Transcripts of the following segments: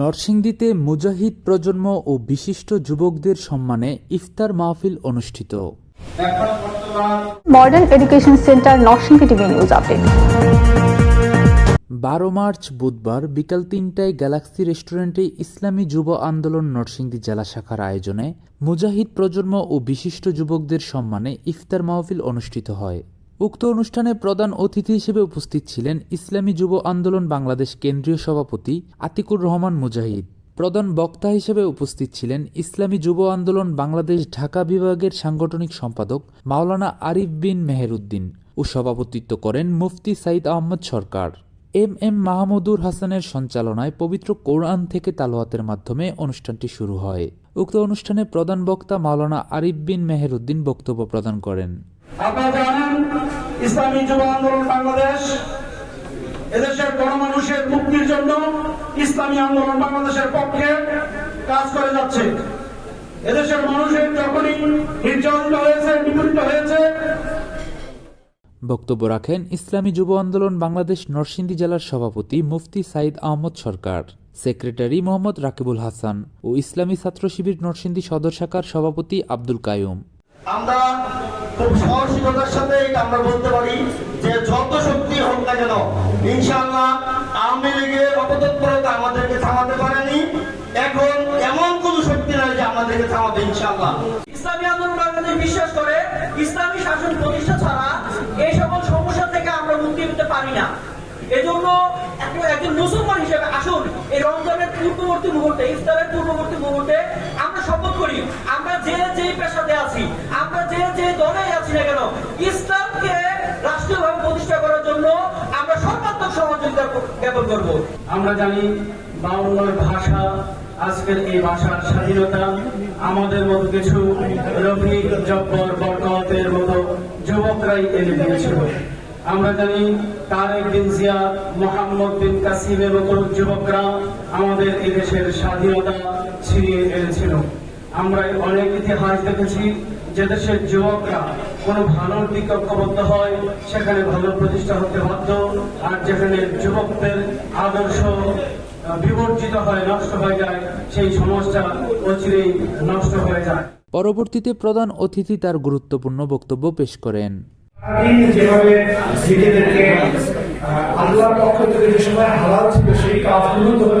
নরসিংদীতে মুজাহিদ প্রজন্ম ও বিশিষ্ট যুবকদের সম্মানে ইফতার মাহফিল অনুষ্ঠিত। Modern education center Narsingdi TV news update. বারো মার্চ বুধবার বিকাল তিনটায় গ্যালাক্সি রেস্টুরেন্টে ইসলামী যুব আন্দোলন নরসিংদী জেলা শাখার আয়োজনে মুজাহিদ প্রজন্ম ও বিশিষ্ট যুবকদের সম্মানে ইফতার মাহফিল অনুষ্ঠিত হয়। উক্ত অনুষ্ঠানে প্রধান অতিথি হিসেবে উপস্থিত ছিলেন ইসলামী যুব আন্দোলন বাংলাদেশ কেন্দ্রীয় সভাপতি আতিকুর রহমান মুজাহিদ। প্রধান বক্তা হিসেবে উপস্থিত ছিলেন ইসলামী যুব আন্দোলন বাংলাদেশ ঢাকা বিভাগের সাংগঠনিক সম্পাদক মাওলানা আরিফ বিন মেহেরুদ্দিন ও সভাপতিত্ব করেন মুফতি সাইদ আহমদ সরকার। এম এম মাহমুদুর হাসানের সঞ্চালনায় পবিত্র কোরআন থেকে তালোয়াতের মাধ্যমে অনুষ্ঠানটি শুরু হয়। উক্ত অনুষ্ঠানে প্রধান বক্তা মাওলানা আরিফ বিন মেহেরুদ্দিন বক্তব্য প্রদান করেন। আপনারা জানেন ইসলামী যুব আন্দোলন বাংলাদেশ এদেশের গণমানুষের মুক্তির জন্য ইসলামী আন্দোলন বাংলাদেশের পক্ষে কাজ করে যাচ্ছে। এদেশের মানুষের যখনই নির্যাতিত হয়েছে নিপীড়িত হয়েছে বক্তব্য রাখেন ইসলামী যুব আন্দোলন বাংলাদেশ নরসিংদী জেলার সভাপতি মুফতি সাইদ আহমদ সরকার সেক্রেটারি মোহাম্মদ রাকিবুল হাসান ও ইসলামী ছাত্র শিবির নরসিংদী সদর শাখার সভাপতি আব্দুল কায়ুম আমরা খুব সাহসিকতার সাথে আমরা বলতে পারি যে যত শক্তি হোক না কেন, ইনশাআল্লাহ আওয়ামী লীগের অপতৎপরতা আমাদেরকে থামাতে পারেনি। এখন এমন কোন শক্তি নাই যে আমাদেরকে থামাবে ইনশাআল্লাহ। ইসলামী আন্দোলন বাংলাদেশ বিশ্বাস করে, ইসলামী শাসন প্রতিষ্ঠা ছাড়া এই সকল সমস্যা থেকে আমরা মুক্তি পেতে পারি না। এজন্য একজন- মুসলমান হিসেবে আসুন, এই রমজানের পূর্ববর্তী মুহূর্তে, ইফতারের পূর্ববর্তী মুহূর্তে আমরা শপথ করি, আমরা যে যে পেশাতে আছি যে যে দলে আছি না কেন, ইসলামকে রাষ্ট্রীয়ভাবে প্রতিষ্ঠা করার জন্য আমরা সর্বাত্মক সহযোগিতা জ্ঞাপন করব। আমরা জানি বাংলার ভাষা, আজকের এই ভাষার স্বাধীনতা, আমাদের মতো কিছু রফিক জব্বর বরকতের মতো যুবকরাই এনে দিয়েছিল। আমরা জানি তারেক বিন জিয়া মোহাম্মদ বিন কাসিমের মতো যুবকরা আমাদের এদেশের স্বাধীনতা ছিনিয়ে এনেছিল। আমরা অনেক ইতিহাস দেখেছি যে দেশের যুবকরা কোনো ভালোর দিকে ঐক্যবদ্ধ হয় সেখানে ভালো প্রতিষ্ঠা হতে বাধ্য। আর যেখানে যুবকদের আদর্শ বিবর্জিত হয় নষ্ট হয়ে যায় সেই সমাজটা অচিরেই নষ্ট হয়ে যায়। পরবর্তীতে প্রধান অতিথি তার গুরুত্বপূর্ণ বক্তব্য পেশ করেন। যেভাবে নিজেদেরকে আল্লাহর পক্ষ থেকে যে সময় হালাল ছিল সেই কাজগুলো যখন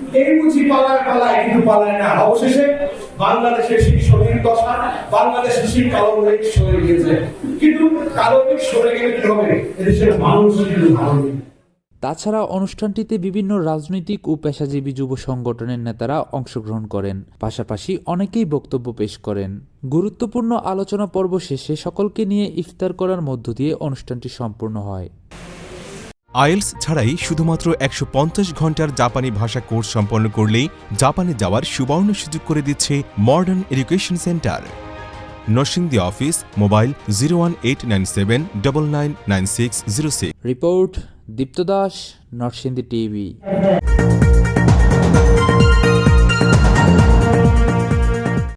এই বুঝি পালায় পালায়, কিন্তু পালায় না। অবশেষে বাংলাদেশের সেই শরীর দশা বাংলাদেশের সেই কালো মেঘ সরে গিয়েছে। কিন্তু কালো মেঘ সরে গেলে কি হবে? এদেশের মানুষ কিন্তু ভালো তাছাড়া অনুষ্ঠানটিতে বিভিন্ন রাজনৈতিক ও পেশাজীবী যুব সংগঠনের নেতারা অংশগ্রহণ করেন। পাশাপাশি অনেকেই বক্তব্য পেশ করেন। গুরুত্বপূর্ণ আলোচনা পর্ব শেষে সকলকে নিয়ে ইফতার করার মধ্য দিয়ে অনুষ্ঠানটি সম্পূর্ণ হয়। আইএলস ছাড়াই শুধুমাত্র একশো পঞ্চাশ ঘণ্টার জাপানি ভাষা কোর্স সম্পন্ন করলেই জাপানে যাওয়ার সুবর্ণ সুযোগ করে দিচ্ছে modern education center. Narsingdi office, mobile zero one eight nine seven double nine nine six zero six. Report Dipta Das, Narsingdi TV.